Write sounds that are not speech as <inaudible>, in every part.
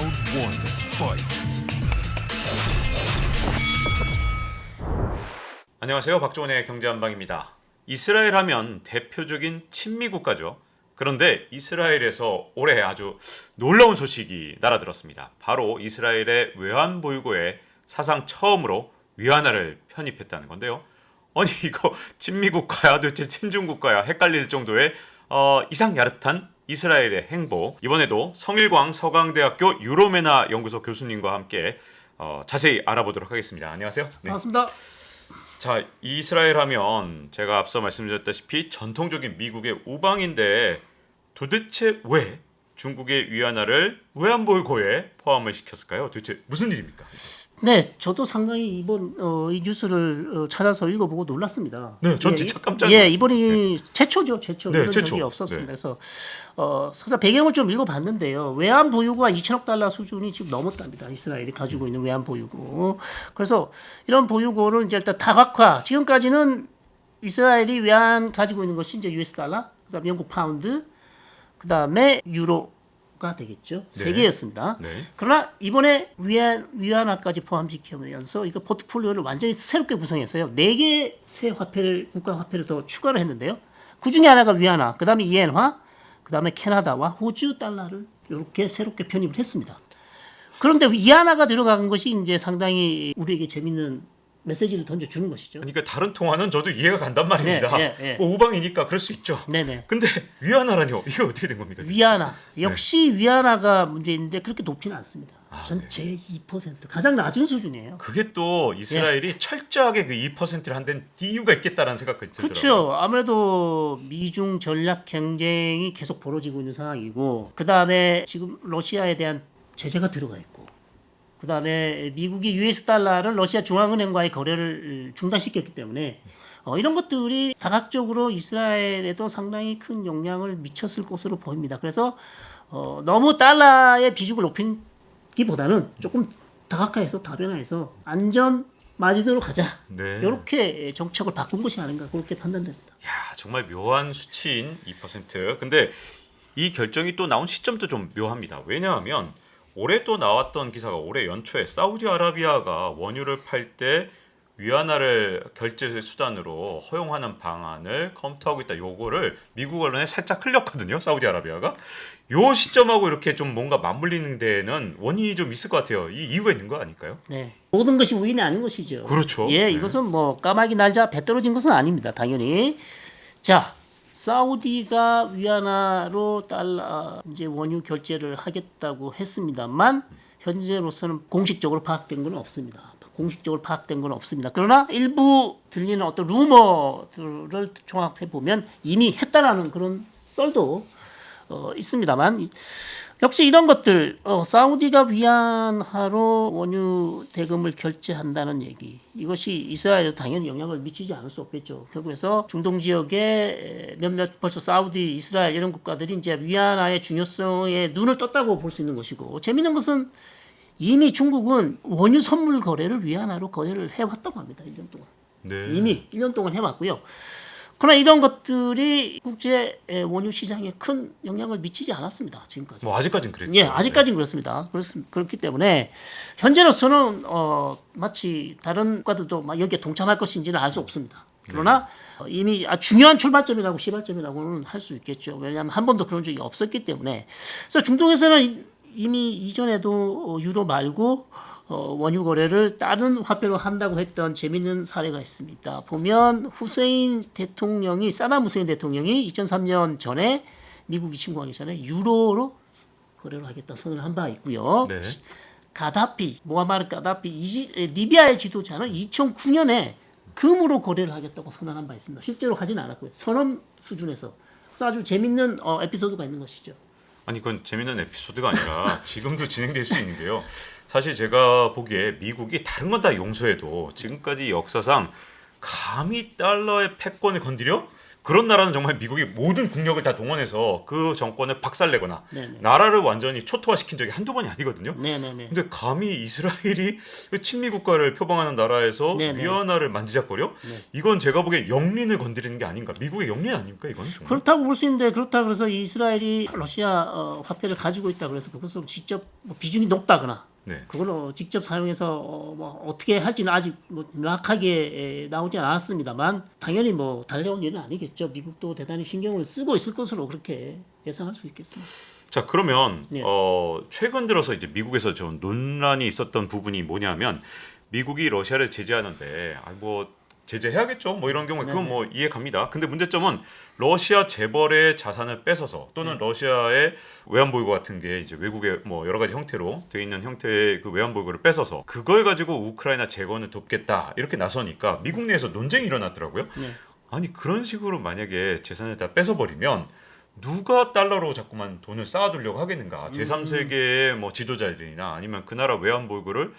Round one, fight. 안녕하세요. 박종원의 경제한방입니다. 이스라엘 하면 대표적인 친미 국가죠. 그런데 이스라엘에서 올해 아주 놀라운 소식이 날아들었습니다. 바로 이스라엘의 외환보유고에 사상 처음으로 위안화를 편입했다는 건데요. 아니 이거 친미 국가야 도대체 친중 국가야 헷갈릴 정도의 어, 이상 야릇한 이스라엘의 행보. 이번에도 성일광 서강대학교 유로메나 연구소 교수님과 함께 어, 자세히 알아보도록 하겠습니다. 안녕하세요. 네. 반갑습니다. 자, 이스라엘 하면 제가 앞서 말씀드렸다시피 전통적인 미국의 우방인데 도대체 왜 중국의 위안화를 외환보유고에 포함을 시켰을까요? 도대체 무슨 일입니까? 네, 저도 상당히 이번 어, 이 뉴스를 어, 찾아서 읽어보고 놀랐습니다. 네, 전 예, 진짜 이- 깜짝 예, 놀랐어요. 이번이 최초죠, 최초 네, 이런 최초. 적이 없었습니다. 네. 그래서 어, 사실 배경을 좀 읽어봤는데요. 외환 보유고가 2천억 달러 수준이 지금 넘었답니다. 이스라엘이 가지고 있는 외환 보유고. 그래서 이런 보유고를 이제 일단 다각화. 지금까지는 이스라엘이 외환 가지고 있는 것이 이제 US 달러, 그다음 영국 파운드, 그다음에 유로 가 되겠죠. 세 네. 개였습니다. 네. 그러나 이번에 위안 위안화까지 포함시키면서 이거 포트폴리오를 완전히 새롭게 구성했어요. 네 개 새 화폐를 국가 화폐를 더 추가를 했는데요. 그 중에 하나가 위안화, 그다음에 이엔화, 그다음에 캐나다와 호주 달러를 이렇게 새롭게 편입을 했습니다. 그런데 위안화가 들어간 것이 이제 상당히 우리에게 재밌는 메시지를 던져주는 것이죠. 그러니까 다른 통화는 저도 이해가 간단 말입니다. 네, 네, 네. 뭐 우방이니까 그럴 수 있죠. 네네. 근데 위안화라뇨? 이게 어떻게 된 겁니까? 위안화 역시 위안화가 문제인데 그렇게 높지는 않습니다. 전체 2% 가장 낮은 수준이에요. 그게 또 이스라엘이 철저하게 그 2%를 한 데는 이유가 있겠다라는 생각까지 들더라고요. 그렇죠. 아무래도 미중 전략 경쟁이 계속 벌어지고 있는 상황이고 그 다음에 지금 러시아에 대한 제재가 들어가 있고 그 다음에 미국이 US 달러를 러시아 중앙은행과의 거래를 중단시켰기 때문에 어, 이런 것들이 다각적으로 이스라엘에도 상당히 큰 영향을 미쳤을 것으로 보입니다. 그래서 어, 너무 달러의 비중을 높이기보다는 조금 다각화해서 다변화해서 안전 마진으로 가자. 네. 이렇게 정책을 바꾼 것이 아닌가 그렇게 판단됩니다. 야 정말 묘한 수치인 2%. 근데 이 결정이 또 나온 시점도 좀 묘합니다. 왜냐하면 올해 또 나왔던 기사가 올해 연초에 사우디아라비아가 원유를 팔 때 위안화를 결제 수단으로 허용하는 방안을 검토하고 있다. 요거를 미국 언론에 살짝 흘렸거든요. 사우디아라비아가. 요 시점하고 이렇게 좀 뭔가 맞물리는 데에는 원인이 좀 있을 것 같아요. 이 이유가 있는 거 아닐까요? 네. 모든 것이 우연이 아닌 것이죠. 그렇죠. 예, 네. 이것은 뭐 까마귀 날자 배 떨어진 것은 아닙니다. 당연히. 자, 사우디가 위안화로 달러 이제 원유 결제를 하겠다고 했습니다만 현재로서는 공식적으로 파악된 건 없습니다. 공식적으로 파악된 건 없습니다. 그러나 일부 들리는 어떤 루머들을 종합해 보면 이미 했다라는 그런 썰도 어, 있습니다만 역시 이런 것들 어, 사우디가 위안화로 원유 대금을 결제한다는 얘기 이것이 이스라엘에 당연히 영향을 미치지 않을 수 없겠죠. 결국에서 중동 지역의 몇몇 벌써 사우디, 이스라엘 이런 국가들이 이제 위안화의 중요성에 눈을 떴다고 볼 수 있는 것이고 재미있는 것은 이미 중국은 원유 선물 거래를 위안화로 거래를 해왔다고 합니다. 1년 동안. 네. 이미 1년 동안 해왔고요. 그러나 이런 것들이 국제 에, 원유 시장에 큰 영향을 미치지 않았습니다. 지금까지. 뭐 아직까지는 그랬죠. 예, 아직까지는 그렇습니다. 그렇습, 그렇기 때문에 현재로서는 어, 마치 다른 국가들도 막 여기에 동참할 것인지는 알 수 없습니다. 그러나 어, 이미 아, 중요한 출발점이라고 시발점이라고는 할 수 있겠죠. 왜냐하면 한 번도 그런 적이 없었기 때문에. 그래서 중동에서는 이- 이미 이전에도 어, 유로 말고 어, 원유 거래를 다른 화폐로 한다고 했던 재밌는 사례가 있습니다. 보면 후세인 대통령이 사담 후세인 대통령이 2003년 전에 미국이 침공하기 전에 유로로 거래를 하겠다 선언을 한 바 있고요. 네. 가다피 모하마르 가다피 이지, 에, 리비아의 지도자는 2009년에 금으로 거래를 하겠다고 선언한 바 있습니다. 실제로 하진 않았고요. 선언 수준에서 아주 재밌는 어, 에피소드가 있는 것이죠. 아니 그건 재밌는 에피소드가 아니라 <laughs> 지금도 진행될 수 있는 게요. 사실 제가 보기에 미국이 다른 건 다 용서해도 지금까지 역사상 감히 달러의 패권을 건드려 그런 나라는 정말 미국이 모든 국력을 다 동원해서 그 정권을 박살내거나 네네. 나라를 완전히 초토화시킨 적이 한두 번이 아니거든요. 네네네. 근데 감히 이스라엘이 그 친미 국가를 표방하는 나라에서 네네. 위안화를 만지작거려? 이건 제가 보기엔 영린을 건드리는 게 아닌가. 미국의 영린 아닙니까 이건 정말. 그렇다고 볼 수 있는데 그렇다 그래서 이스라엘이 러시아 어, 화폐를 가지고 있다 그래서 그것을 직접 뭐 비중이 높다거나 네. 그걸 어, 직접 사용해서 어, 뭐 어떻게 할지는 아직 뭐 명확하게 에, 나오지 않았습니다만 당연히 뭐 달려온 일은 아니겠죠. 미국도 대단히 신경을 쓰고 있을 것으로 그렇게 예상할 수 있겠습니다. 자 그러면 네. 어, 최근 들어서 이제 미국에서 좀 논란이 있었던 부분이 뭐냐면 미국이 러시아를 제재하는데 아, 뭐 제재해야겠죠. 뭐 이런 경우에 그건 네네. 뭐 이해 갑니다. 근데 문제점은 러시아 재벌의 자산을 뺏어서 또는 러시아의 외환보유고 같은 게 이제 외국의 뭐 여러 가지 형태로 돼 있는 형태의 그 외환보유고를 뺏어서 그걸 가지고 우크라이나 재건을 돕겠다 이렇게 나서니까 미국 내에서 논쟁이 일어났더라고요. 네. 아니 그런 식으로 만약에 재산을 다 뺏어버리면 누가 달러로 자꾸만 돈을 쌓아두려고 하겠는가? 제3세계의 뭐 지도자들이나 아니면 그 나라 외환보유고를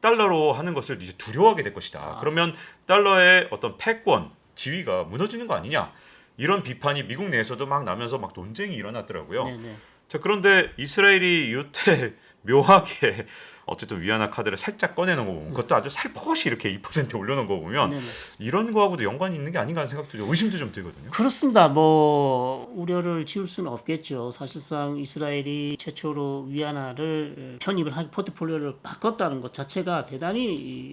달러로 하는 것을 이제 두려워하게 될 것이다. 그러면 달러의 어떤 패권, 지위가 무너지는 거 아니냐? 이런 비판이 미국 내에서도 막 나면서 막 논쟁이 일어났더라고요. 네네. 자 그런데 이스라엘이 이때 <laughs> 묘하게 어쨌든 위안화 카드를 살짝 꺼내놓은 거 보면 그것도 아주 살포시 이렇게 2% 올려놓은 거 보면 네네. 이런 거하고도 연관이 있는 게 아닌가 하는 생각도 좀 의심도 좀 들거든요. 그렇습니다. 뭐 우려를 지울 수는 없겠죠. 사실상 이스라엘이 최초로 위안화를 편입을 한 포트폴리오를 바꿨다는 것 자체가 대단히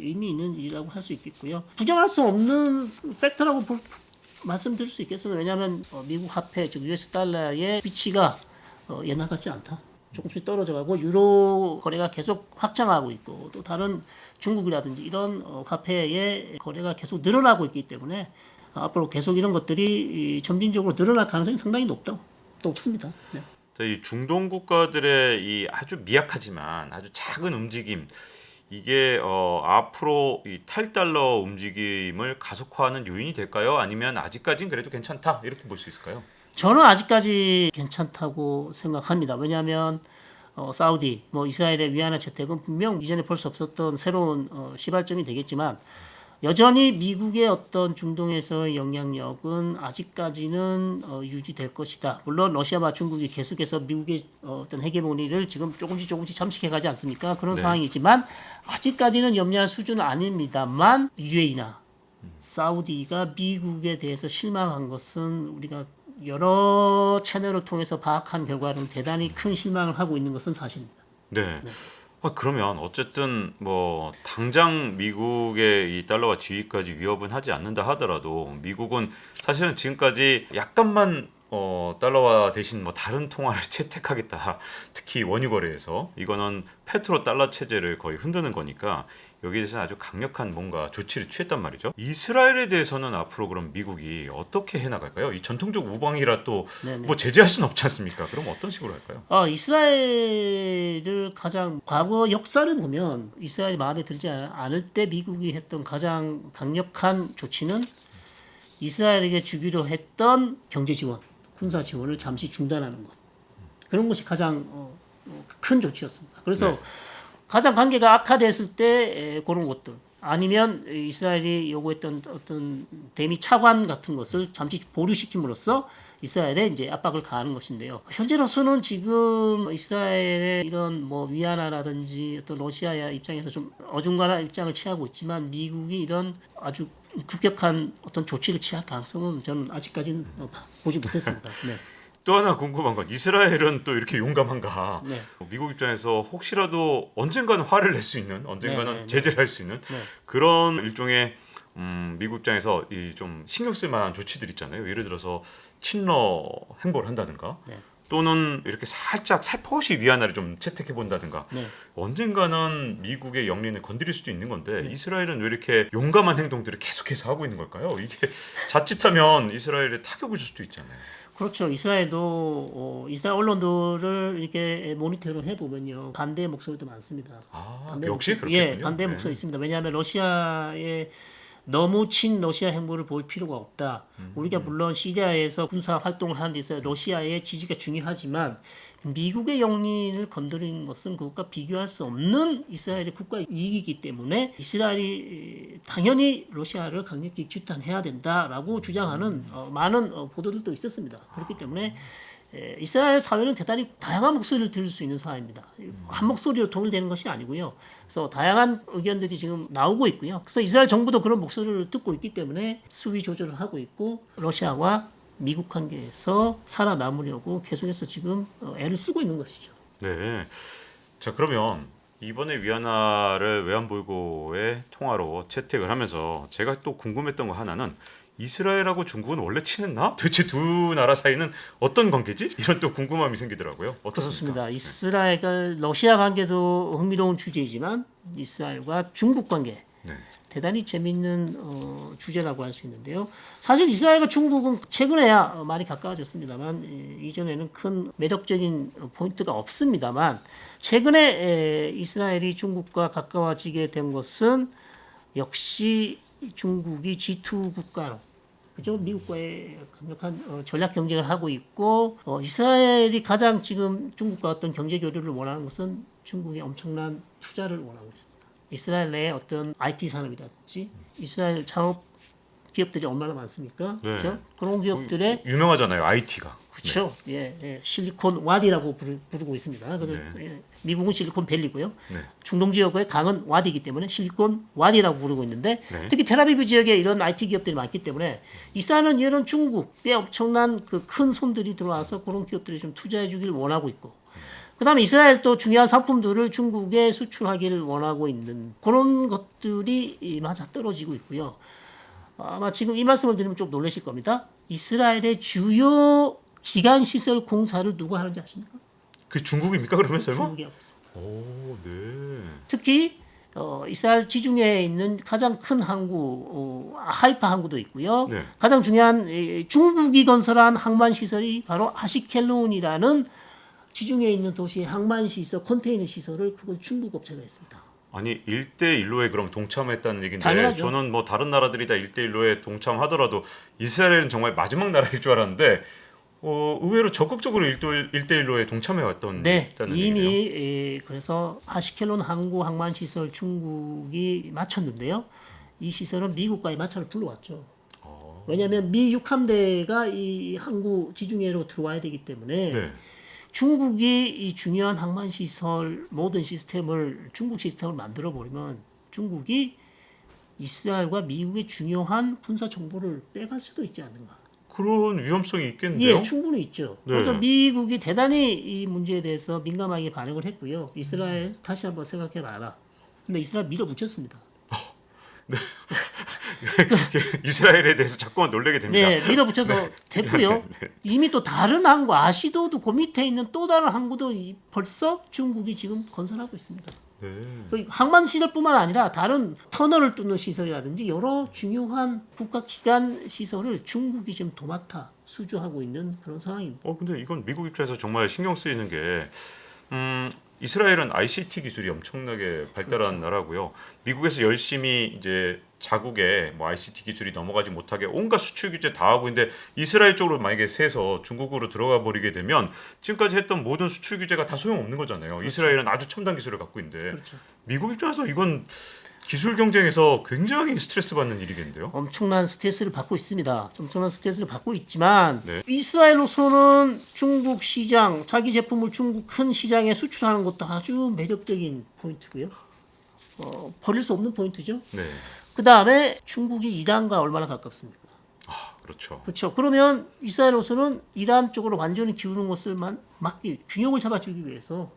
의미 있는 일이라고 할 수 있겠고요. 부정할 수 없는 팩터라고 볼- 말씀드릴 수 있겠습니다. 왜냐하면 어, 미국 화폐 즉 US 달러의 위치가 어, 옛날 같지 않다. 조금씩 떨어져가고 유로 거래가 계속 확장하고 있고 또 다른 중국이라든지 이런 어, 화폐의 거래가 계속 늘어나고 있기 때문에 앞으로 계속 이런 것들이 이 점진적으로 늘어날 가능성이 상당히 높다. 높습니다. 네. 자, 이 중동 국가들의 이 아주 미약하지만 아주 작은 움직임 이게 어, 앞으로 이 탈달러 움직임을 가속화하는 요인이 될까요? 아니면 아직까지는 그래도 괜찮다 이렇게 볼 수 있을까요? 저는 아직까지 괜찮다고 생각합니다. 왜냐하면 어, 사우디, 뭐 이스라엘의 위안화 채택은 분명 이전에 볼 수 없었던 새로운 어, 시발점이 되겠지만 여전히 미국의 어떤 중동에서의 영향력은 아직까지는 어, 유지될 것이다. 물론 러시아와 중국이 계속해서 미국의 어, 어떤 헤게모니를 지금 조금씩 조금씩 잠식해 가지 않습니까? 그런 네. 상황이지만 아직까지는 염려할 수준은 아닙니다만 UAE나 사우디가 미국에 대해서 실망한 것은 우리가 여러 채널을 통해서 파악한 결과는 대단히 큰 실망을 하고 있는 것은 사실입니다. 네. 아, 그러면 어쨌든 뭐 당장 미국의 이 달러와 지위까지 위협은 하지 않는다 하더라도 미국은 사실은 지금까지 약간만 어, 달러와 대신 뭐 다른 통화를 <laughs> 채택하겠다. 특히 원유 거래에서 이거는 페트로 달러 체제를 거의 흔드는 거니까 여기에 대해서 아주 강력한 뭔가 조치를 취했단 말이죠. 이스라엘에 대해서는 앞으로 그럼 미국이 어떻게 해 나갈까요? 이 전통적 우방이라 또. 뭐 제재할 수는 없지 않습니까? 그럼 어떤 식으로 할까요? 어, 이스라엘을 가장 과거 역사를 보면 이스라엘이 마음에 들지 않- 않을 때 미국이 했던 가장 강력한 조치는 이스라엘에게 주기로 했던 경제 지원, 군사 지원을 잠시 중단하는 것. 그런 것이 가장 어, 어, 큰 조치였습니다. 그래서 네. 가장 관계가 악화됐을 때 에, 그런 것들 아니면 이스라엘이 요구했던 어떤 대미 차관 같은 것을 잠시 보류시킴으로써 이스라엘에 이제 압박을 가하는 것인데요. 현재로서는 지금 이스라엘의 이런 뭐 위안화라든지 어떤 러시아의 입장에서 좀 어중간한 입장을 취하고 있지만 미국이 이런 아주 급격한 어떤 조치를 취할 가능성은 저는 아직까지는 어, 보지 못했습니다. 네. <laughs> 또 하나 궁금한 건 이스라엘은 또 이렇게 용감한가? 네. 미국 입장에서 혹시라도 언젠가는 화를 낼 수 있는, 언젠가는 네, 네, 네. 제재를 할 수 있는 네. 그런 일종의 음, 미국 입장에서 이 좀 신경 쓸 만한 조치들 있잖아요. 예를 들어서 친러 행보를 한다든가, 네. 또는 이렇게 살짝 살포시 위안화를 좀 채택해 본다든가. 네. 언젠가는 미국의 영린을 건드릴 수도 있는 건데 이스라엘은 왜 이렇게 용감한 행동들을 계속해서 하고 있는 걸까요? 이게 <laughs> 자칫하면 이스라엘에 타격을 줄 수도 있잖아요. 그렇죠. 이스라엘도 어, 이스라엘 언론들을 이렇게 모니터를 해보면요 반대 목소리도 많습니다. 아, 반대 역시 목소리- 그렇겠군요. 예, 반대 네. 목소리 있습니다. 왜냐하면 러시아의 너무 친 러시아 행보를 볼 필요가 없다. 우리가 물론 시리아에서 군사 활동을 하는 데서 러시아의 지지가 중요하지만 미국의 영린을 건드리는 것은 그것과 비교할 수 없는 이스라엘의 국가 이익이기 때문에 이스라엘이 당연히 러시아를 강력히 규탄해야 된다라고 주장하는 어, 많은 어, 보도들도 있었습니다. 그렇기 때문에 에, 이스라엘 사회는 대단히 다양한 목소리를 들을 수 있는 사회입니다. 한 목소리로 통일되는 것이 아니고요. 그래서 다양한 의견들이 지금 나오고 있고요. 그래서 이스라엘 정부도 그런 목소리를 듣고 있기 때문에 수위 조절을 하고 있고 러시아와 미국 관계에서 살아남으려고 계속해서 지금 어, 애를 쓰고 있는 것이죠. 네. 자 그러면 이번에 위안화를 외환보유고의 통화로 채택을 하면서 제가 또 궁금했던 거 하나는 이스라엘하고 중국은 원래 친했나? 도대체 두 나라 사이는 어떤 관계지? 이런 또 궁금함이 생기더라고요. 어떻습니까? 그렇습니다. 이스라엘과 러시아 관계도 흥미로운 주제이지만 이스라엘과 중국 관계 네. 대단히 재미있는 어, 주제라고 할 수 있는데요. 사실 이스라엘과 중국은 최근에야 어, 많이 가까워졌습니다만 에, 이전에는 큰 매력적인 어, 포인트가 없습니다만 최근에 에, 이스라엘이 중국과 가까워지게 된 것은 역시 중국이 G2 국가로 그죠? 미국과의 강력한 어, 전략 경쟁을 하고 있고 어, 이스라엘이 가장 지금 중국과 어떤 경제 교류를 원하는 것은 중국의 엄청난 투자를 원하고 있습니다. 이스라엘 내에 어떤 IT 산업이라든지 이스라엘 창업 기업들이 얼마나 많습니까? 네. 그렇죠? 그런 기업들의 유명하잖아요. IT가. 그렇죠. 예, 예, 실리콘 와디라고 부르, 부르고 있습니다. 그래서 예, 미국은 실리콘 밸리고요. 네. 중동 지역의 강은 와디이기 때문에 실리콘 와디라고 부르고 있는데 네. 특히 텔아비브 지역에 이런 IT 기업들이 많기 때문에 이스라엘은 이런 중국의 엄청난 그 큰 손들이 들어와서 그런 기업들이 좀 투자해 주기를 원하고 있고 그다음에 이스라엘 또 중요한 상품들을 중국에 수출하기를 원하고 있는 그런 것들이 이 맞아 떨어지고 있고요. 아마 지금 이 말씀을 드리면 좀 놀라실 겁니다. 이스라엘의 주요 기간 시설 공사를 누가 하는지 아십니까? 그 중국입니까? 그러면 설마? 중국이 있습니다. 오, 네. 특히 어, 이스라엘 지중해에 있는 가장 큰 항구 어, 하이파 항구도 있고요. 네. 가장 중요한 이, 중국이 건설한 항만 시설이 바로 아시켈론이라는 지중해에 있는 도시의 항만 시설, 컨테이너 시설을 그걸 중국 업체가 했습니다. 아니 1대 1로에 그럼 동참했다는 얘긴데 당연하죠. 저는 뭐 다른 나라들이 다 1대 1로에 동참하더라도 이스라엘은 정말 마지막 나라일 줄 알았는데 어, 의외로 적극적으로 1대 1로에 동참해 왔던 네, 이미. 에, 그래서 아시켈론 항구 항만 시설 중국이 맞췄는데요. 이 시설은 미국과의 마찰을 불러왔죠. 어. 왜냐하면 미 육함대가 이 항구 지중해로 들어와야 되기 때문에 네. 중국이 이 중요한 항만 시설 모든 시스템을 중국 시스템을 만들어 버리면 중국이 이스라엘과 미국의 중요한 군사 정보를 빼갈 수도 있지 않는가. 그런 위험성이 있겠는데요. 예, 충분히 있죠. 네. 그래서 미국이 대단히 이 문제에 대해서 민감하게 반응을 했고요. 이스라엘 다시 한번 생각해 봐라. 근데 이스라엘 밀어붙였습니다. <laughs> <laughs> 이스라엘에 대해서 자꾸만 놀래게 됩니다. 네, 밀어붙여서 <laughs> 됐고요. 이미 또 다른 항구 아시도도 그 밑에 있는 또 다른 항구도 이- 벌써 중국이 지금 건설하고 있습니다. 네. 그 항만 시설뿐만 아니라 다른 터널을 뚫는 시설이라든지 여러 중요한 국가 기관 시설을 중국이 지금 도맡아 수주하고 있는 그런 상황입니다. 어 근데 이건 미국 입장에서 정말 신경 쓰이는 게 음, 이스라엘은 ICT 기술이 엄청나게 발달한 그렇죠. 나라고요. 미국에서 열심히 이제 자국에 뭐 ICT 기술이 넘어가지 못하게 온갖 수출 규제 다 하고 있는데 이스라엘 쪽으로 만약에 새서 중국으로 들어가 버리게 되면 지금까지 했던 모든 수출 규제가 다 소용없는 거잖아요. 이스라엘은 아주 첨단 기술을 갖고 있는데 그렇죠. 미국 입장에서 이건 기술 경쟁에서 굉장히 스트레스 받는 일이겠는데요. 엄청난 스트레스를 받고 있습니다. 엄청난 스트레스를 받고 있지만 네. 이스라엘로서는 중국 시장, 자기 제품을 중국 큰 시장에 수출하는 것도 아주 매력적인 포인트고요. 어, 버릴 수 없는 포인트죠. 네. 그 다음에 중국이 이란과 얼마나 가깝습니까? 그렇죠. 그렇죠. 그러면 이스라엘로서는 이란 쪽으로 완전히 기우는 것을만 막기 균형을 잡아주기 위해서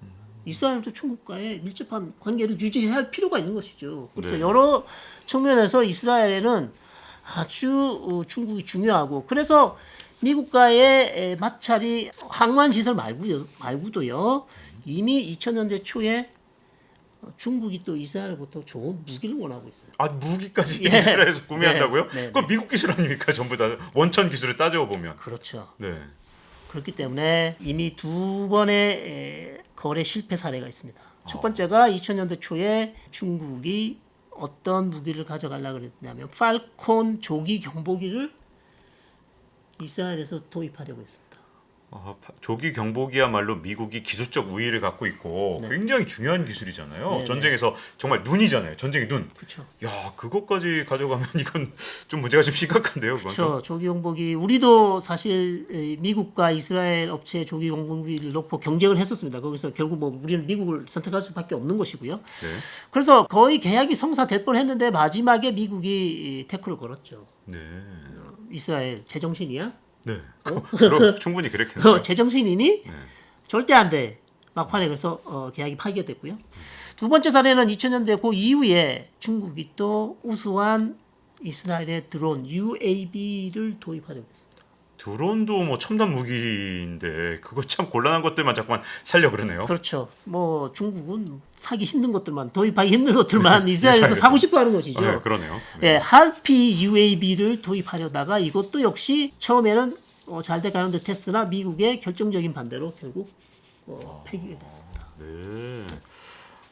이스라엘도 중국과의 밀접한 관계를 유지해야 할 필요가 있는 것이죠. 그래서 네. 여러 측면에서 이스라엘에는 아주 어, 중국이 중요하고 그래서 미국과의 에, 마찰이 항만 시설 말고요, 말고도요 이미 2000년대 초에 어, 중국이 또 이스라엘부터 좋은 무기를 원하고 있어요. 아 무기까지 예. 이스라엘에서 구매한다고요? 네, 네, 그건 미국 기술 아닙니까? 전부 다 원천 기술을 따져 보면. 그렇죠. 네. 그렇기 때문에 이미 두 번의 에, 거래 실패 사례가 있습니다. 첫 번째가 2000년대 초에 중국이 어떤 무기를 가져가려고 그랬냐면 팔콘 조기 경보기를 이스라엘에서 도입하려고 했습니다. 아, 파- 조기 경보기야말로 미국이 기술적 우위를 갖고 있고 네. 굉장히 중요한 기술이잖아요. 네, 네. 전쟁에서 정말 눈이잖아요. 전쟁의 눈. 그렇죠. 야, 그것까지 가져가면 <laughs> 이건 좀 문제가 좀 심각한데요. 그렇죠. 조기 공복이 우리도 사실 에, 미국과 이스라엘 업체 조기 공복비를 놓고 경쟁을 했었습니다. 거기서 결국 뭐 우리는 미국을 선택할 수밖에 없는 것이고요. 네. 그래서 거의 계약이 성사될 뻔했는데 마지막에 미국이 이 태클을 걸었죠. 네. 이스라엘 제정신이야? 네. <laughs> 그럼 충분히 그렇겠네요. 어, 제정신이니 절대 안 돼. 막판에 그래서 어, 계약이 파기됐고요. 두 번째 사례는 2000년대 그 이후에 중국이 또 우수한 이스라엘의 드론 UAV를 도입하려고 했습니다. 드론도 뭐 첨단 무기인데 그거 참 곤란한 것들만 자꾸만 살려 그러네요. 그렇죠. 뭐 중국은 사기 힘든 것들만 도입하기 힘든 것들만 <laughs> 이스라엘에서 이스라엘에서. 사고 싶어 하는 것이죠. 네, 그러네요. 예, 할피 UAV를 도입하려다가 이것도 역시 처음에는 어, 잘돼 가는 듯 했으나 미국의 결정적인 반대로 결국 어, 폐기가 됐습니다. 네.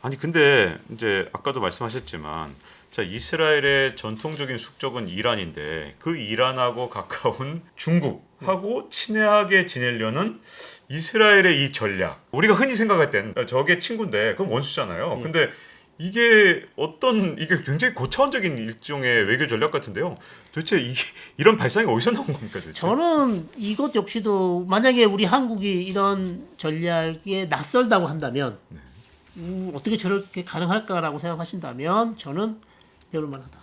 아니 근데 이제 아까도 말씀하셨지만 자 이스라엘의 전통적인 숙적은 이란인데 그 이란하고 가까운 중국하고 친애하게 지내려는 이스라엘의 이 전략 우리가 흔히 생각할 땐 저게 친구인데 그건 원수잖아요. 근데 이게 어떤 이게 굉장히 고차원적인 일종의 외교 전략 같은데요. 도대체 이, 이런 발상이 어디서 나온 겁니까? 도대체? 저는 이것 역시도 만약에 우리 한국이 이런 전략에 낯설다고 한다면 음, 어떻게 저렇게 가능할까라고 생각하신다면 저는 배울 만하다.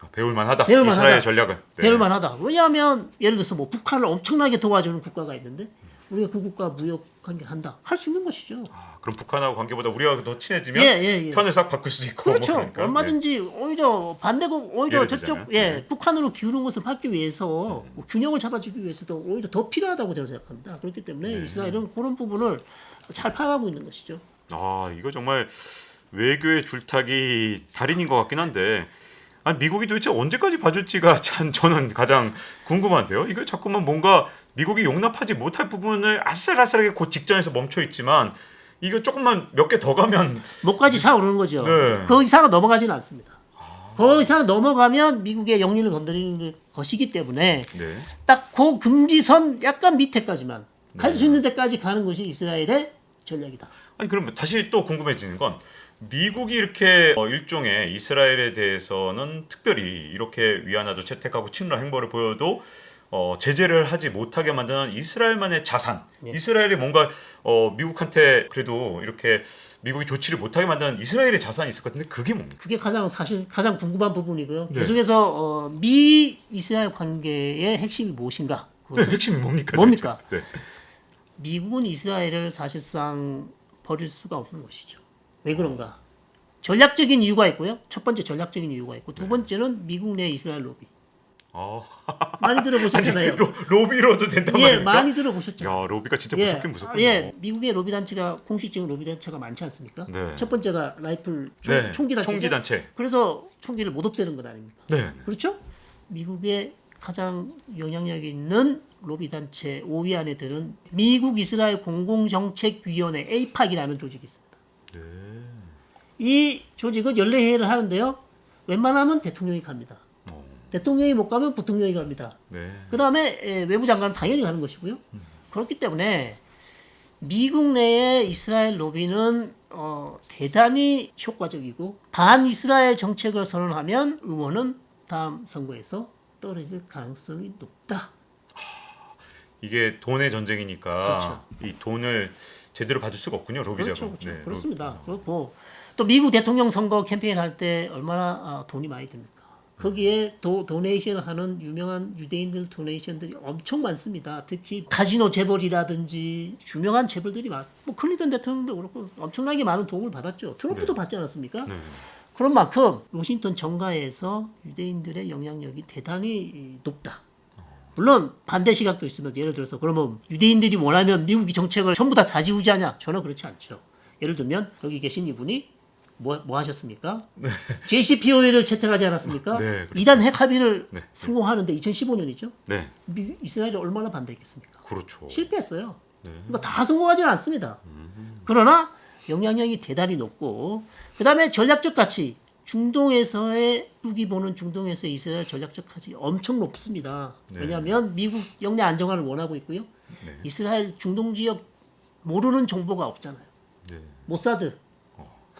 아, 배울 만하다. 배울 이스라엘 만하다. 전략을. 네. 배울 만하다. 왜냐하면 예를 들어서 뭐 북한을 엄청나게 도와주는 국가가 있는데 우리가 그 국가 무역 관계를 한다. 할 수 있는 것이죠. 아, 그럼 북한하고 관계보다 우리가 더 친해지면 예, 예, 예. 편을 싹 바꿀 수도 있고 그렇죠. 뭐 그러니까. 얼마든지 오히려 반대고 오히려 예를 저쪽 들자면, 예 네. 북한으로 기우는 것을 막기 위해서 뭐 균형을 잡아주기 위해서도 오히려 더 필요하다고 저는 생각합니다. 그렇기 때문에 네. 이스라엘은 그런 부분을 잘 파악하고 있는 것이죠. 아 이거 정말 외교의 줄타기 달인인 것 같긴 한데 아니 미국이 도대체 언제까지 봐줄지가 <laughs> 참 저는 가장 궁금한데요. 이거 자꾸만 뭔가 미국이 용납하지 못할 부분을 아슬아슬하게 그 직전에서 멈춰 있지만 이거 조금만 몇 개 더 가면 목까지 차오르는 거죠. 네. 그 이상은 넘어가지는 않습니다. 그 이상 넘어가면 미국의 영리를 건드리는 것이기 때문에 네. 딱그 금지선 약간 밑에까지만 갈수 있는 데까지 가는 것이 이스라엘의 전략이다. 아니 그러면 다시 또 궁금해지는 건 미국이 이렇게 어, 일종의 이스라엘에 대해서는 특별히 이렇게 위안화도 채택하고 친러 행보를 보여도 어, 제재를 하지 못하게 만드는 이스라엘만의 자산, 예. 이스라엘이 뭔가 어, 미국한테 그래도 이렇게 미국이 조치를 못하게 만드는 이스라엘의 자산이 있을 것 같은데 그게 뭡니까? 그게 가장 사실 가장 궁금한 부분이고요. 네. 계속해서 어, 미 이스라엘 관계의 핵심이 무엇인가? 그 그것은 핵심이 뭡니까? 뭡니까? 도대체? 미국은 이스라엘을 사실상 버릴 수가 없는 것이죠. 왜 그런가? 전략적인 이유가 있고요. 첫 번째 전략적인 이유가 있고 두 번째는 미국 내 이스라엘 로비. 어, 많이 들어보셨잖아요. 로, 로비로도 된단 예, 말입니까? 많이 들어보셨죠. 야 로비가 진짜 예, 무섭긴 무섭군요. 예, 미국의 로비 단체가 공식적인 로비 단체가 많지 않습니까? 네. 첫 번째가 라이플 총, 네, 총기 단체. 총기 단체. 그래서 총기를 못 없애는 것 아닙니까? 네. 그렇죠? 미국의 가장 영향력 있는 로비 단체 5위 안에 드는 미국 이스라엘 공공정책위원회 AIPAC이라는 조직이 있습니다. 네. 이 조직은 연례 회의를 하는데요. 웬만하면 대통령이 갑니다. 어. 대통령이 못 가면 부통령이 갑니다. 네. 그 다음에 외무장관은 당연히 가는 것이고요. 그렇기 때문에 미국 내의 이스라엘 로비는 어, 대단히 효과적이고 반 이스라엘 정책을 선언하면 의원은 다음 선거에서 떨어질 가능성이 높다. 이게 돈의 전쟁이니까 그렇죠. 이 돈을 제대로 받을 수가 없군요 로비자가. 그렇죠, 그렇죠. 네, 그렇습니다. 그렇고 또 미국 대통령 선거 캠페인 할 때 얼마나 아, 돈이 많이 듭니까? 거기에 도, 도네이션을 하는 유명한 유대인들 도네이션들이 엄청 많습니다. 특히 카지노 재벌이라든지 유명한 재벌들이 많. 뭐 클린턴 대통령도 그렇고 엄청나게 많은 도움을 받았죠. 트럼프도 받지 않았습니까? 네. 그런 만큼 워싱턴 정가에서 유대인들의 영향력이 대단히 높다. 물론 반대 시각도 있습니다. 예를 들어서 그러면 유대인들이 원하면 미국이 정책을 전부 다 좌지우지하냐? 저는 그렇지 않죠. 예를 들면 여기 계신 이분이 뭐, 뭐 하셨습니까? JCPOA를 채택하지 않았습니까? 네, 그렇죠. 이단 핵 합의를 네, 네. 성공하는데 2015년이죠. 네. 미, 이스라엘이 얼마나 반대했겠습니까? 그렇죠. 실패했어요. 네. 그러니까 다 성공하지는 않습니다. 그러나 영향력이 대단히 높고 그다음에 전략적 가치 중동에서의 미국이 보는 중동에서 이스라엘 전략적 가치 엄청 높습니다. 왜냐하면 미국 영내 안정화를 원하고 있고요. 네. 이스라엘 중동 지역 모르는 정보가 없잖아요. 네. 모사드,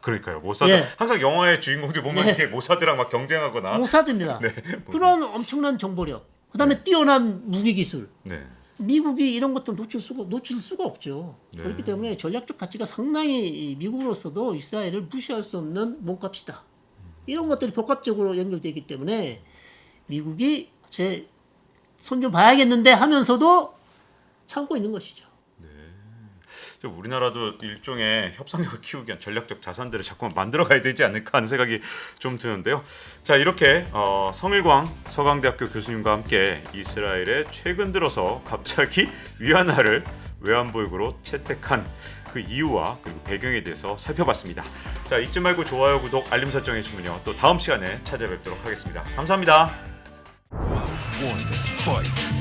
그러니까요. 모사드 예. 항상 영화의 주인공들 보면 네. 이렇게 모사드랑 막 경쟁하거나 모사드입니다. 네. 그런 엄청난 정보력, 그다음에 뛰어난 무기 기술. 네. 미국이 이런 것도 놓칠 수가 놓칠 수가 없죠. 네. 그렇기 때문에 전략적 가치가 상당히 미국으로서도 이스라엘을 무시할 수 없는 몸값이다. 이런 것들이 복합적으로 연결되기 때문에 미국이 제 손 좀 봐야겠는데 하면서도 참고 있는 것이죠. 저 우리나라도 일종의 협상력을 키우기 위한 전략적 자산들을 자꾸만 만들어가야 되지 않을까 하는 생각이 좀 드는데요. 자 이렇게 어, 성일광 서강대학교 교수님과 함께 이스라엘의 최근 들어서 갑자기 <laughs> 위안화를 외환보육으로 채택한 그 이유와 그리고 배경에 대해서 살펴봤습니다. 자 잊지 말고 좋아요, 구독, 알림 설정해 주시면요 또 다음 시간에 찾아뵙도록 하겠습니다. 감사합니다. One.